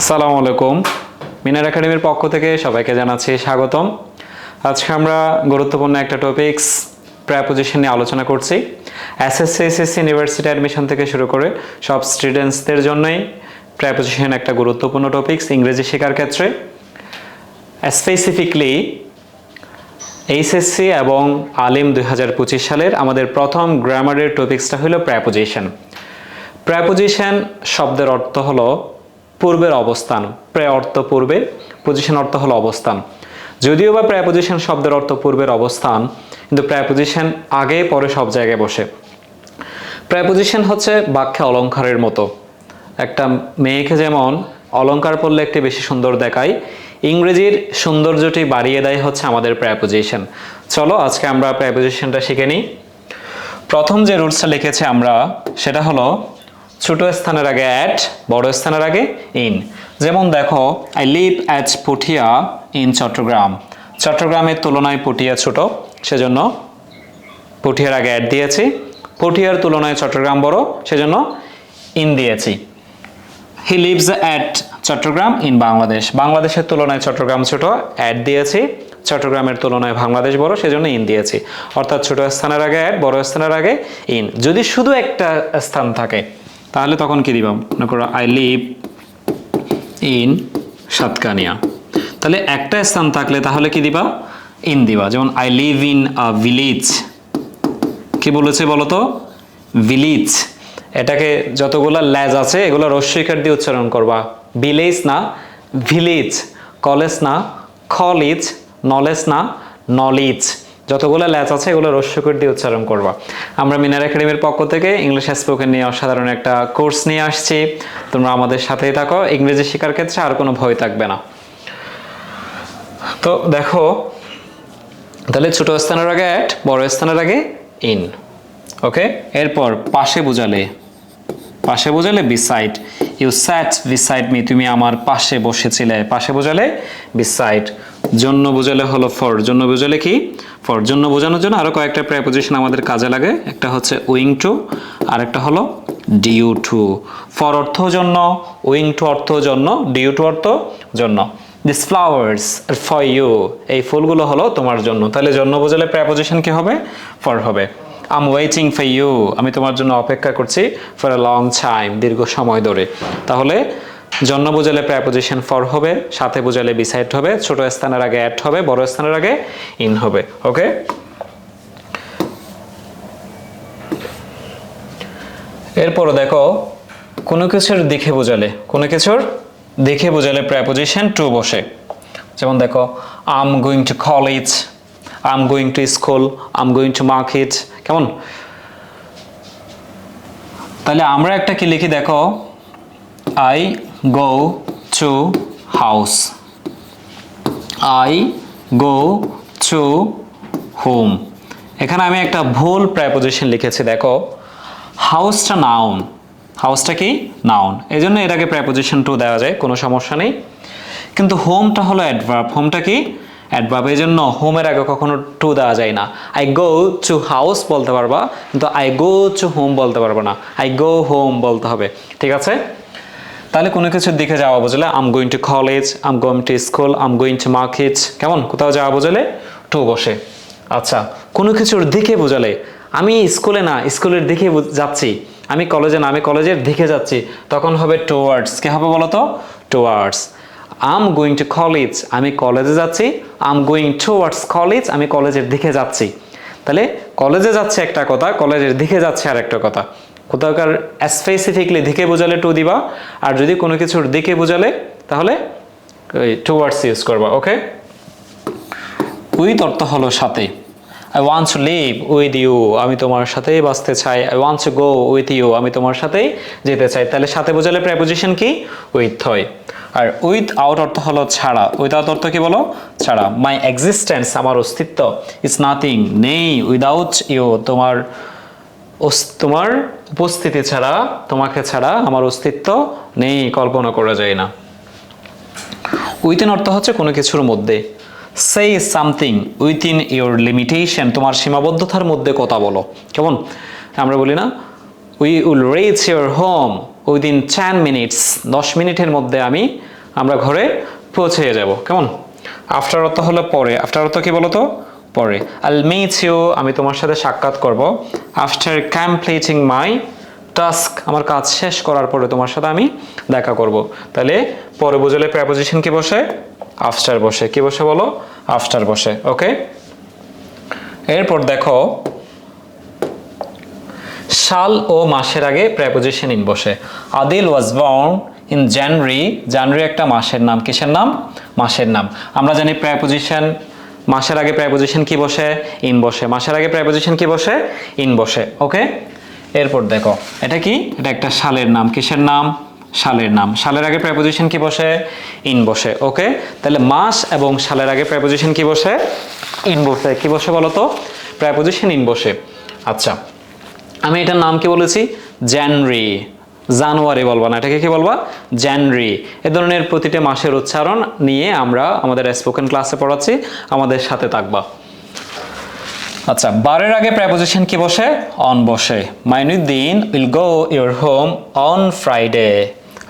আসসালামু আলাইকুম। মিনার একাডেমির পক্ষ থেকে সবাইকে জানাচ্ছি স্বাগতম। আজকে আমরা গুরুত্বপূর্ণ একটা টপিকস প্রাপোজিশন নিয়ে আলোচনা করছি। এসএসসি ইউনিভার্সিটি অ্যাডমিশন থেকে শুরু করে সব স্টুডেন্টসদের জন্যই প্রাপোজিশন একটা গুরুত্বপূর্ণ টপিকস ইংরেজি শেখার ক্ষেত্রে। স্পেসিফিকলি এইচএসসি এবং আলিম দু হাজার পঁচিশ সালের আমাদের প্রথম গ্রামারের টপিক্সটা হলো প্র্যাপোজিশন প্র্যাপোজিশন শব্দের অর্থ হলো পূর্বের অবস্থান, প্রায় অর্থ পূর্বে পজিশন অর্থ হলো অবস্থান। যদিও বা প্র্যাপোজিশন শব্দের অর্থ পূর্বের অবস্থান, কিন্তু প্র্যাপোজিশন আগে, পরে সব জায়গায় বসে। প্র্যাপোজিশন হচ্ছে বাক্যে অলংকারের মতো। একটা মেয়েকে যেমন অলংকার পড়লে একটি বেশি সুন্দর দেখায়, ইংরেজির সৌন্দর্যটি বাড়িয়ে দেয় হচ্ছে আমাদের প্র্যাপোজিশন চলো, আজকে আমরা প্র্যাপোজিশনটা শিখে নিই। প্রথম যে রুলসটা লিখেছে আমরা, সেটা হলো ছোট স্থানের আগে অ্যাট বড় স্থানের আগে ইন যেমন দেখো I live at Puthia in Chittagong চট্টগ্রামের তুলনায় পুঠিয়া ছোট, সেজন্য পুঠিয়ার আগে অ্যাড দিয়েছি। পুঠিয়ার তুলনায় চট্টগ্রাম বড়, সেজন্য ইন দিয়েছি। He lives at Chittagong in Bangladesh বাংলাদেশের তুলনায় চট্টগ্রাম ছোট অ্যাড দিয়েছি। চট্টগ্রামের তুলনায় বাংলাদেশ বড়, সেজন্য ইন দিয়েছি। অর্থাৎ ছোট স্থানের আগে অ্যাড বড় স্থানের আগে ইন যদি শুধু একটা স্থান থাকে তাহলে তখন কি দিবাম মনে করো আই লিভ ইন সাতকানিয়া। তাহলে একটা স্থান থাকলে তাহলে কি দিবা? ইন দিবা। যেমন I live in a village কি বলেছে বলতো? ভিলেজ এটাকে যতগুলো ল্যাজ আছে, এগুলো রস্বইকার দিয়ে উচ্চারণ করবা। ভিলেজ না ভিলেজ কলেজ না খলিজ নলেজ না নলিজ যতগুলো ল্যাচ আছে এগুলো রস্যকর দিয়ে উচ্চারণ করবা। আমরা মিনার একাডেমির পক্ষ থেকে ইংলিশ স্পোকেন নিয়ে অসাধারণ একটা কোর্স নিয়ে আসছি। তোমরা আমাদের সাথেই থাকো। ইংরেজি শেখার ক্ষেত্রে আর কোনো ভয় থাকবে না। তো দেখো, তাহলে ছোট স্থানের আগে অ্যাট বড় স্থানের আগে ইন ওকে এরপর পাশে বোঝালে পাশে বোঝালে beside you sat beside me তুমি আমার পাশে বসেছিলে। পাশে বোঝালে বিসাইড জন্য বোঝালে হলো ফর জন্য বোঝালে কি? ফর জন্য বোঝানোর জন্য আরও কয়েকটা প্রেপোজিশন আমাদের কাজে লাগে। একটা হচ্ছে উইং টু আর একটা হলো ডিউ টু ফর অর্থ জন্য উইং টু অর্থ জন্য ডিউ টু অর্থ জন্য। দিস ফ্লাওয়ার্স ফর ইউ এই ফুলগুলো হলো তোমার জন্য। তাহলে জন্য বোঝালে প্রেপোজিশন কি হবে? ফর হবে। আম ওয়েটিং ফর ইউ আমি তোমার জন্য অপেক্ষা করছি ফর এ লং টাইম দীর্ঘ সময় ধরে। তাহলে জন্য বোঝালে প্রেপোজিশন ফর হবে, সাথে বোঝালে বিসাইড হবে, ছোট স্থানের আগে অ্যাড হবে, বড় স্থানের আগে ইন হবে ওকে এরপর দেখো, কোনো কিছুর দেখে বোঝালে, কোনো কিছুর দেখে বোঝালে প্রেপোজিশন টু বসে। যেমন দেখো I'm going to college I'm going to school I'm going to market কেমন? তাহলে আমরা একটা কি লিখি দেখো? I go to house I go to home এখানে আমি একটা ভুল প্রেপোজিশন লিখেছি, দেখো। হাউসটা নাউন হাউসটা কি? নাউন এই জন্য এটাকে প্রেপোজিশন টু দেওয়া যায়, কোনো সমস্যা নেই। কিন্তু হোমটা হলো অ্যাডভার্ব হোমটা কি? অ্যাডভার্ব এই জন্য হোমের আগে কখনো টু দেওয়া যায় না। আই গো টু হাউস বলতে পারবা, কিন্তু আই গো টু হোম বলতে পারব না। আই গো হোম বলতে হবে। ঠিক আছে? তাহলে কোনো কিছুর দিকে যাওয়া বুঝলে I'm going to college I'm going to school I'm going to market কেমন? কোথাও যাওয়া বুঝলে? টু বসে। আচ্ছা কোনো কিছুর দিকে বোঝালে, আমি স্কুলে না স্কুলের দিকে যাচ্ছি। আমি কলেজে না, আমি কলেজের দিকে যাচ্ছি। তখন হবে টুয়ার্ডস কি হবে বলো তো towards I'm going to college আমি কলেজে যাচ্ছি। আম গোয়িং টুয়ার্ডস কলেজ আমি কলেজের দিকে যাচ্ছি। তাহলে কলেজে যাচ্ছে একটা কথা কলেজের দিকে যাচ্ছে আর একটা কথা। কোথাওকার স্পেসিফিকলি দিকে বোঝালে টু দিবা, আর যদি কোনো কিছুর দিকে বোঝালে, তাহলে ওই টুয়ার্ডস ইউজ করবা ওকে উইথ অর্থ হলো সাথে। I want to live with you আমি তোমার সাথেই বাঁচতে চাই। I want to go with you আমি তোমার সাথেই যেতে চাই। তাহলে সাথে বোঝালে প্রেপোজিশন কি? উইথ হয়। আর উইথ আউট অর্থ হলো ছাড়া। উইথ আউট অর্থ কি বলো? ছাড়া। মাই এক্সিস্টেন্স আমার অস্তিত্ব ইজ নাথিং নেই। উইদাউট ইউ তোমার তোমার উপস্থিতি ছাড়া, তোমাকে ছাড়া আমার অস্তিত্ব নেই, কল্পনা করা যায় না। উইথিন অর্থ হচ্ছে কোনো কিছুর মধ্যে। সেই সামথিং উইথিন ইউর লিমিটেশন তোমার সীমাবদ্ধতার মধ্যে কথা বলো। কেমন? আমরা বলি না we will reach your home within ten minutes দশ মিনিটের মধ্যে আমি, আমরা ঘরে পৌঁছে যাব। কেমন? আফটার অর্থ হলো পরে। আফটার অর্থ কি বলো তো পরে। আল ইউ আমি তোমার সাথে সাক্ষাৎ করব। আফটার কমপ্লিটিং মাই টাস্ক আমার কাজ শেষ করার পরে তোমার সাথে আমি দেখা করব। তাহলে পরে বুঝলে প্রেপোজিশন কি বসে? আফটার বসে। কি বসে বলো? আফটার বসে। ওকে এরপর দেখো, সাল ও মাসের আগে প্রেপোজিশন ইন বসে। Adil was born in January January একটা মাসের নাম। কিসের নাম? মাসের নাম। আমরা জানি প্রেপোজিশন মাসের আগে প্রাইপোজিশন কি বসে? ইন বসে। মাসের আগে প্রাইপোজিশন কি বসে? ইন বসে। ওকে এরপর দেখো, এটা কি? এটা একটা সালের নাম। কিসের নাম? সালের নাম। সালের আগে প্রাইপোজিশন কি বসে? ইন বসে। ওকে তাহলে মাস এবং সালের আগে প্রাইপোজিশন কি বসে? ইন বসে। কি বসে বলো তো? প্রেপোজিশন ইন বসে। আচ্ছা আমি এটার নাম কি বলেছি? জানুয়ারি জানুয়ারি বলবা না, এটাকে কি বলবা? জানুয়ারি এ ধরনের প্রতিটা মাসের উচ্চারণ নিয়ে আমরা আমাদের স্পোকেন ক্লাসে পড়াচ্ছি, আমাদের সাথে থাকবা। আচ্ছা বারের আগে প্রেপোজিশন কি বসে? অন বসে। Mainuddin will go your home on Friday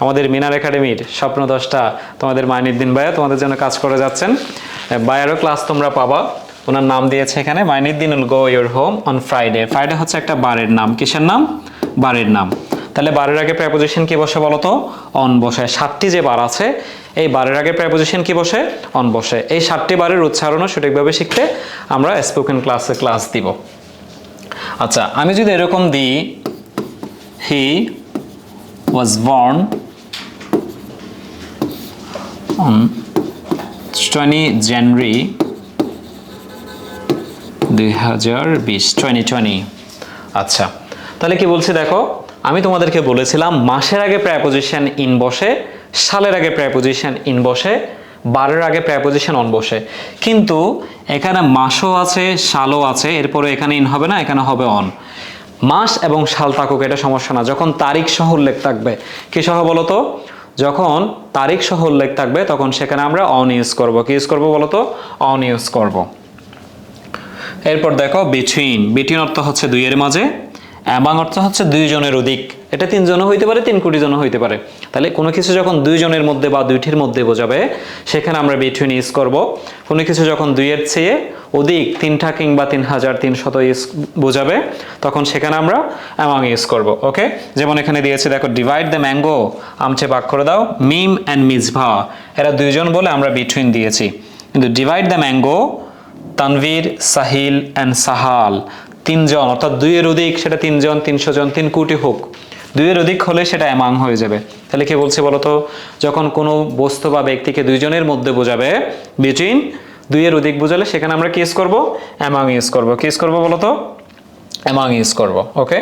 আমাদের মিনার একাডেমির স্বপ্ন দশটা তোমাদের মাইনুদ্দিন ভাইয়া তোমাদের জন্য কাজ করে যাচ্ছেন। বায়ারও ক্লাস তোমরা পাবা। ওনার নাম দিয়েছে এখানে, Mainuddin will go your home on Friday Friday হচ্ছে একটা বারের নাম। কিসের নাম? বারের নাম। তাহলে বারের আগে প্রেপোজিশন কি বসে বলো তো? অন বসে। সাতটি যে বার আছে, এই বারের আগে প্রেপোজিশন কি বসে? অন বসে। এই সাতটি বারের উচ্চারণও সঠিকভাবে শিখতে আমরা স্পোকেন ক্লাসে ক্লাস দিব। আচ্ছা আমি যদি এরকম দিই হি ওয়াজ বর্ন টোয়েন্টি জানুয়ারি দুই হাজার বিশ টোয়েন্টি টোয়েন্টি আচ্ছা তাহলে কি বলছি দেখো? আমি তোমাদেরকে বলেছিলাম, মাসের আগে প্রেপোজিশন ইন বসে, সালের আগে প্রেপোজিশন ইন বসে, বারের আগে প্রেপোজিশন অন বসে। কিন্তু এখানে মাসও আছে, সালও আছে, এরপরে এখানে ইন হবে না, এখানে হবে অন মাস এবং সাল থাকুক, এটা সমস্যা না। যখন তারিখ সহ উল্লেখ থাকবে, কি সহ বলো তো যখন তারিখ সহ উল্লেখ থাকবে, তখন সেখানে আমরা অন ইউজ করব। কি ইউজ করব বলো তো অন ইউজ করব। এরপর দেখো বিটুইন বিটুইন অর্থ হচ্ছে দুইয়ের মাঝে অ্যামাং অর্থ হচ্ছে দুইজনের অধিক। এটা তিনজনও হইতে পারে, তিন কোটি জনও হইতে পারে। তাহলে কোনো কিছু যখন দুইজনের মধ্যে বা দুইটির মধ্যে বোঝাবে, সেখানে আমরা বিটুইন ইউজ করব। কোনো কিছু যখন দুইয়ের চেয়ে অধিক, তিনটা কিংবা তিন হাজার তিনশত ইউজ বোঝাবে, তখন সেখানে আমরা অ্যামাং ইউজ করব ওকে যেমন এখানে দিয়েছে, দেখো ডিভাইড দ্য ম্যাঙ্গো আমছে ভাগ করে দাও মিম অ্যান্ড মিজভা এরা দুইজন বলে আমরা বিটুইন দিয়েছি। কিন্তু divide the mango Tanvir, Sahil and Sahal. তিনজন, অর্থাৎ দুইয়ের অধিক সেটা তিনজন, তিনশো জন, তিন কোটি হোক। দুইয়ের অধিক হলে সেটা অ্যামাং হয়ে যাবে। তাহলে কি বলছে বলতো? যখন কোনো বস্তু বা ব্যক্তিকে দুইজনের মধ্যে বোঝাবে বিটুইন দুইয়ের অধিক বোঝালে সেখানে আমরা কি ইউজ করব? অ্যামাং ইউজ করব। কি ইউজ করব বলতো? অ্যামাং ইউজ করব। ওকে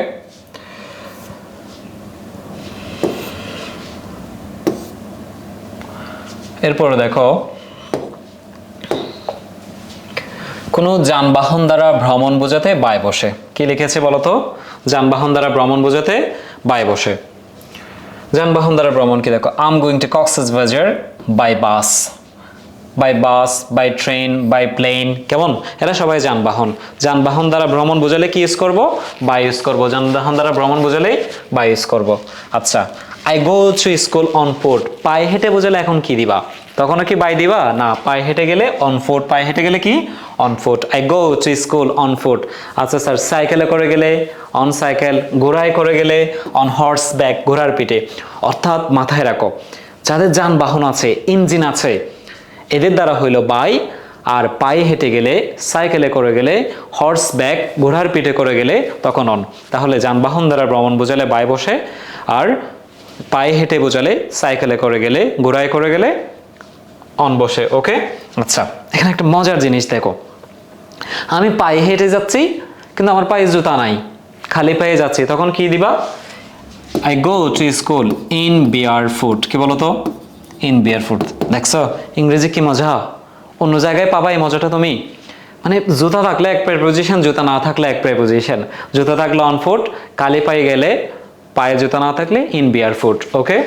এরপরে দেখো কোনো যানবাহন দ্বারা ভ্রমণ বোঝাতে বাই বসে। কি লিখেছে বলতো? যানবাহন দ্বারা ভ্রমণ বোঝাতে বাই বসে। যানবাহন দ্বারা ভ্রমণ কি দেখো? আম going to Cox's Bazar by bus by bus by train by plane কেমন? এরা সবাই যানবাহন। যানবাহন দ্বারা ভ্রমণ বোঝালে কি ইউজ করব? বাই ইউজ করব। যানবাহন দ্বারা ভ্রমণ বোঝালে বাই ইউজ করব। আচ্ছা I go to school on foot পায়ে হেঁটে বোঝালে এখন কি দিবা? তখনও কি বাই দিবা? না পায়ে হেঁটে গেলে অন ফুট পায়ে হেঁটে গেলে কি? On foot I go to school on foot আচ্ছা স্যার সাইকেলে করে গেলে অন সাইকেল ঘোড়ায় করে গেলে অন হর্স ব্যাক ঘোড়ার পিঠে। অর্থাৎ মাথায় রাখো, যাদের যানবাহন আছে, ইঞ্জিন আছে, এদের দ্বারা হইল বাই আর পায়ে হেঁটে গেলে সাইকেলে করে গেলে হর্স ব্যাক ঘোড়ার পিঠে করে গেলে, তখন অন তাহলে যানবাহন দ্বারা ভ্রমণ বোঝালে বাই বসে, আর পায়ে হেঁটে বোঝালে সাইকেলে করে গেলে, ঘোড়ায় করে গেলে অন বসে, ওকে? আচ্ছা এখানে একটা মজার জিনিস দেখো। আমি পায়ে হেঁটে যাচ্ছি, কিন্তু আমার পায়ে জুতা নাই, খালি পায়ে যাচ্ছি। তখন কি দিবা? I go to school in barefoot কি বলো তো? ইন বিয়ার ফুড দেখছ? ইংরেজি কি মজা? অন্য জায়গায় পাবা এই মজাটা তুমি? মানে জুতা থাকলে এক প্রেপোজিশন জুতা না থাকলে এক প্রেপোজিশন জুতা থাকলে অন ফুট কালি পায়ে গেলে পায়ে জুতা না থাকলে ইন বিয়ার ফুট ওকে?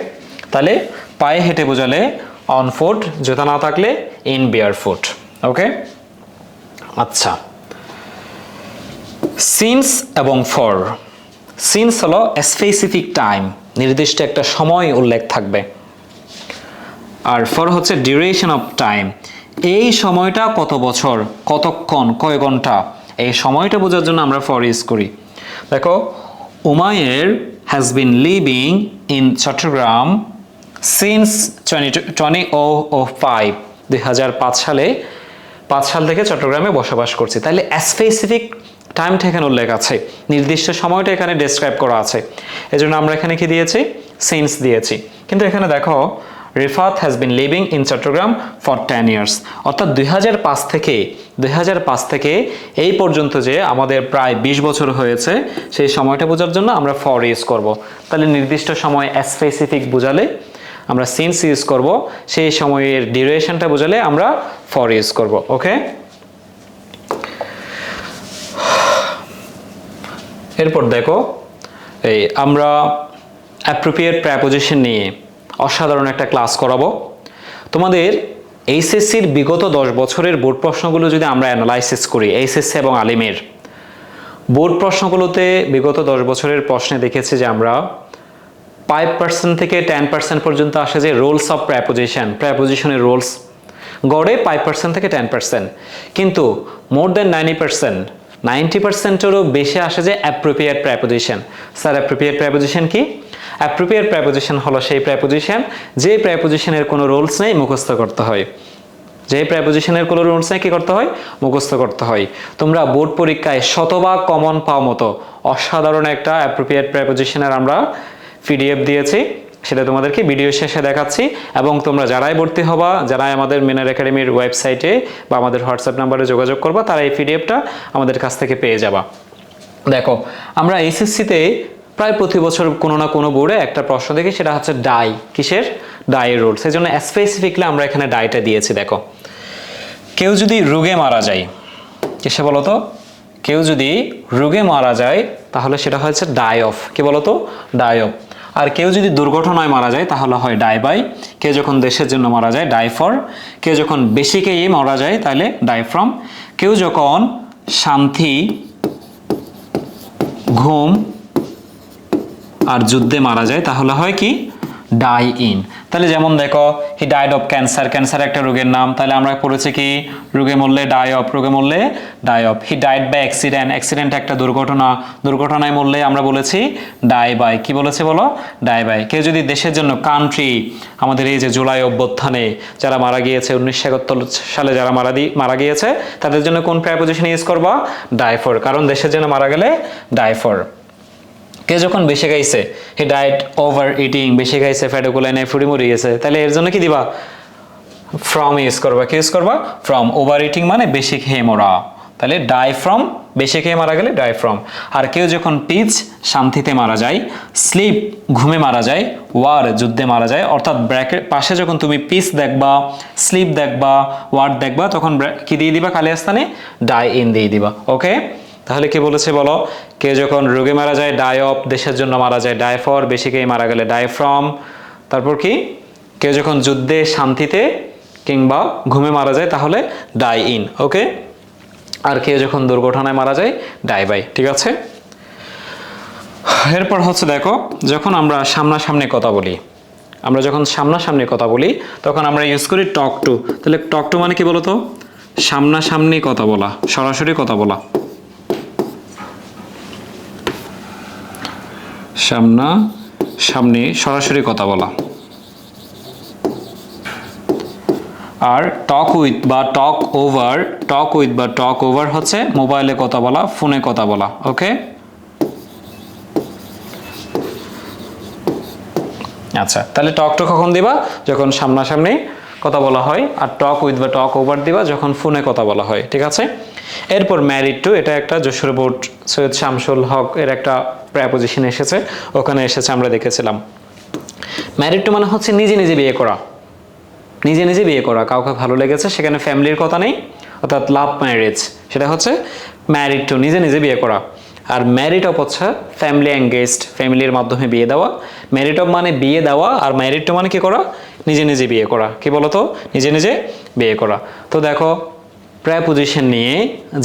তাহলে পায়ে হেঁটে বোঝালে অন ফুট জুতা না থাকলে ইন বিয়ার ফুট ওকে আচ্ছা। সিন্স এবং ফর সিন্স হলো স্পেসিফিক টাইম নির্দিষ্ট একটা সময় উল্লেখ থাকবে। আর ফর হচ্ছে ডিউরেশন অফ টাইম এই সময়টা কত বছর, কতক্ষণ, কয় ঘণ্টা? এই সময়টা বোঝার জন্য আমরা ফর ইউজ করি। দেখো Umair has been living in Chittagong since twenty oh oh five দুই হাজার পাঁচ সালে, পাঁচ সাল থেকে চট্টগ্রামে বসবাস করছি। তাহলে স্পেসিফিক টাইমটা এখানে উল্লেখ আছে। নির্দিষ্ট সময়টা এখানে ডেসক্রাইব করা আছে। এজন্য আমরা এখানে কি দিয়েছি? সিন্স দিয়েছি। কিন্তু এখানে দেখো, Rifat has been living in Chittagong for ten years অর্থাৎ দুই হাজার পাঁচ থেকে, দুই হাজার পাঁচ থেকে এই পর্যন্ত যে আমাদের প্রায় বিশ বছর হয়েছে, সেই সময়টা বোঝার জন্য আমরা ফর ইউজ করব। তাহলে নির্দিষ্ট সময় স্পেসিফিক বোঝালে আমরা সিন্স ইউজ করব, সেই সময়ের ডিউরেশনটা বোঝালে আমরা ফর ইউজ করব ওকে এরপর দেখো, এই আমরা অ্যাপ্রোপ্রিয়েট প্র্যাপোজিশন নিয়ে অসাধারণ একটা ক্লাস করাবো। তোমাদের এইচএসসির বিগত দশ বছরের বোর্ড প্রশ্নগুলো যদি আমরা অ্যানালাইসিস করি এইচএসসি এবং আলিমের বোর্ড প্রশ্নগুলোতে বিগত দশ বছরের প্রশ্নে দেখেছি যে আমরা ফাইভ পার্সেন্ট থেকে টেন পার্সেন্ট পর্যন্ত আসে যে রোলস অফ প্র্যাপোজিশন প্র্যাপোজিশনের রোলস গড়ে ফাইভ পার্সেন্ট থেকে টেন পার্সেন্ট কিন্তু more than ninety percent ninety পার্সেন্টেরও বেশি আসে যে appropriate preposition sir appropriate preposition কি? অ্যাপ্রোপ্রিয়েট প্র্যাপোজিশন হলো সেই প্র্যাপোজিশন যে প্র্যাপোজিশনের কোনো রোলস নেই, মুখস্থ করতে হয়। যে প্র্যাপোজিশনের কোনো রুলস নেই, কি করতে হয়? মুখস্থ করতে হয়। তোমরা বোর্ড পরীক্ষায় শতভাগ কমন পাও মতো অসাধারণ একটা অ্যাপ্রোপ্রিয়েট প্র্যাপোজিশনের আমরা পিডিএফ দিয়েছি, সেটা তোমাদেরকে ভিডিও শেষে দেখাচ্ছি। এবং তোমরা যারাই ভর্তি হবা, যারাই আমাদের মিনার একাডেমির ওয়েবসাইটে বা আমাদের হোয়াটসঅ্যাপ নাম্বারে যোগাযোগ করবা, তারা এই পিডিএফটা আমাদের কাছ থেকে পেয়ে যাবা। দেখো, আমরা এইচএসসিতে প্রায় প্রতি বছর কোনো না কোনো বোর্ডে একটা প্রশ্ন দেখি, সেটা হচ্ছে ডাই। কিসের? ডাই রোল সেই জন্য স্পেসিফিকলি আমরা এখানে ডাইটা দিয়েছি, দেখো। কেউ যদি রোগে মারা যায়, কিসে বলতো? কেউ যদি রোগে মারা যায়, তাহলে সেটা হচ্ছে ডাই অফ কি বলতো? ডাই অফ আর কেউ যদি দুর্ঘটনায় মারা যায়, তাহলে হয় ডাই বাই কেউ যখন দেশের জন্য মারা যায় ডাই ফর কেউ যখন বেশিকেই মারা যায়, তাহলে ডাই ফ্রম কেউ যখন শান্তি, ঘুম আর যুদ্ধে মারা যায়, তাহলে হয় কি? ডাই ইন তাহলে যেমন দেখো he died of cancer cancer একটা রোগের নাম, তাহলে আমরা পড়েছি কি? রোগে মরলে ডাই অফ রোগে মরলে die of he died by accident accident একটা দুর্ঘটনা, দুর্ঘটনায় মরলে আমরা বলেছি ডাই বাই কি বলেছে বলো? ডাই বাই কেউ যদি দেশের জন্য কান্ট্রি আমাদের এই যে জুলাই অভ্যুত্থানে যারা মারা গিয়েছে, উনিশশো একাত্তর সালে যারা মারা দি, মারা গিয়েছে, তাদের জন্য কোন প্রায়পজিশন ইউজ করবা? ডাইফর কারণ দেশের জন্য মারা গেলে ডাইফর কে যখন বেশি খাইছে, হি ডায়েট ওভার ইটিং বেশি খাইছে ফ্যাটোকুলাইনে ফুড়ি মরে গেছে, তাহলে এর জন্য কি দিবা? ফ্রম ইউজ করবা। কি ইউজ করবা? ফ্রম ওভার ইটিং মানে বেশি খেয়ে মরা। তাহলে ডাই ফ্রম বেশি খেয়ে মারা গেলে ডাই ফ্রম আর কেউ যখন পিচ শান্তিতে মারা যায় স্লিপ ঘুমে মারা যায় ওয়ার যুদ্ধে মারা যায়, অর্থাৎ ব্র্যাকেট পাশে যখন তুমি পিচ দেখবা স্লিপ দেখবা ওয়ার দেখবা, তখন কি দিয়ে দিবা? কালিয়া স্থানে ডাই ইন দিয়ে দিবা। ওকে তাহলে কি বলেছে বলো? কেউ যখন রোগে মারা যায় ডাই অফ দেশের জন্য মারা যায় ডাই ফর বেশিকেই মারা গেলে ডাই ফ্রম তারপর কি? কেউ যখন যুদ্ধে, শান্তিতে কিংবা ঘুমে মারা যায়, তাহলে ডাই ইন ওকে আর কেউ যখন দুর্ঘটনায় মারা যায় ডাই বাই ঠিক আছে? এরপর হচ্ছে দেখো, যখন আমরা সামনাসামনি কথা বলি, আমরা যখন সামনাসামনি কথা বলি, তখন আমরা ইউজ করি টক টু তাহলে টক টু মানে কি বলতো? সামনাসামনি কথা বলা, সরাসরি কথা বলা। সামনা সামনে সরাসরি কথা বলা। আর টক উইথ বা টক ওভার টক উইথ বা টক ওভার হচ্ছে মোবাইলে কথা বলা ফোনে কথা বলা ওকে আচ্ছা তাহলে টক টু কখন দিবা? যখন সামনাসামনি কথা বলা হয়, আর টক উইথ বা টক ওভার দিবা, যখন ফোনে কথা বলা হয়, ঠিক আছে? এরপর ম্যারিড টু এটা একটা যশোর বোর্ড সৈয়দ শামসুল হক এর একটা প্র্যাপোজিশন এসেছে, ওখানে এসেছে আমরা দেখেছিলাম। ম্যারিড টু মানে হচ্ছে নিজে নিজে বিয়ে করা। নিজে নিজে বিয়ে করা, কাউকে ভালো লেগেছে, সেখানে ফ্যামিলির কথা নেই, অর্থাৎ লাভ ম্যারেজ সেটা হচ্ছে ম্যারিড টু নিজে নিজে বিয়ে করা। আর ম্যারিড অফ হচ্ছে ফ্যামিলি এঙ্গেজড ফ্যামিলির মাধ্যমে বিয়ে দেওয়া। ম্যারিড অফ মানে বিয়ে দেওয়া, আর ম্যারিড টু মানে কি করা? নিজে নিজে বিয়ে করা। কি বলতো? নিজে নিজে বিয়ে করা। তো দেখো প্রায়পজিশন নিয়ে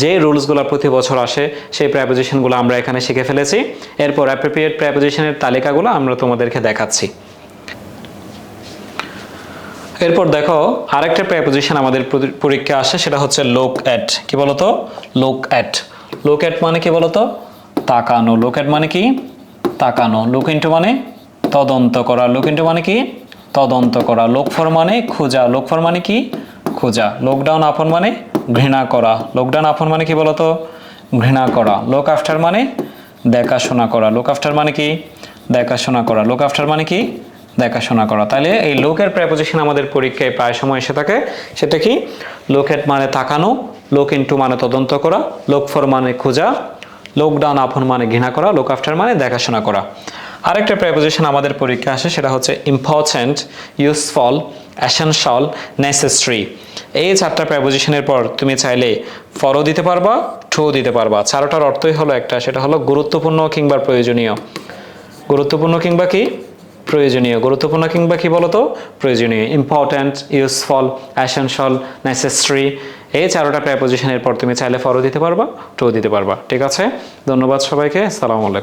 যে রুলসগুলো প্রতি বছর আসে, সেই প্রায়পজিশনগুলো আমরা এখানে শিখে ফেলেছি। এরপর অ্যাপ্রোপ্রিয়েট প্রায়পজিশনের তালিকাগুলো আমরা তোমাদেরকে দেখাচ্ছি। এরপর দেখো, আরেকটা প্রেপোজিশন আমাদের পরীক্ষা আসে, সেটা হচ্ছে লোক অ্যাট কি বলতো? লোক অ্যাট লোক অ্যাট মানে কি বলতো? তাকানো। লোক অ্যাট মানে কি? তাকানো। লুক ইন্টু মানে তদন্ত করা। লুক ইন্টু মানে কি? তদন্ত করা। লোক ফর মানে খোঁজা। লোক ফর মানে কি? খোঁজা। লকডাউন আপন মানে ঘৃণা করা। লকডাউন আপন মানে কি বলতো? ঘৃণা করা। লোক আফটার মানে দেখাশোনা করা। লোক আফটার মানে কি? দেখাশোনা করা। লোক আফটার মানে কি? দেখাশোনা করা। তাহলে এই লোকের প্রেপোজিশন আমাদের পরীক্ষায় প্রায় সময় এসে থাকে। সেটা কি? লোকের মানে তাকানো, লোক ইন্টু মানে তদন্ত করা, লোক ফর মানে খোঁজা লোকডাউন আপন মানে ঘৃণা করা, লোক আফটার মানে দেখাশোনা করা। আরেকটা প্রেপোজিশন আমাদের পরীক্ষা আসে, সেটা হচ্ছে ইম্পর্ট্যান্ট ইউজফল অ্যাসেনশাল নেসেসারি এই চারটা প্রেপোজিশনের পর তুমি চাইলে ফরও দিতে পারবা টু দিতে পারবা। চারোটার অর্থই হলো একটা, সেটা হলো গুরুত্বপূর্ণ কিংবা প্রয়োজনীয়। গুরুত্বপূর্ণ কিংবা কি? প্রয়োজনীয়। গুরুত্বপূর্ণ কিংবা কি বলতো? প্রয়োজনীয়। ইম্পর্ট্যান্ট ইউজফল অ্যাসেনশাল নেসেসারি এই চারোটা প্রেপোজিশনের পর তুমি চাইলে ফরও দিতে পারবা টু দিতে পারবা। ঠিক আছে? ধন্যবাদ সবাইকে। আসসালামু আলাইকুম।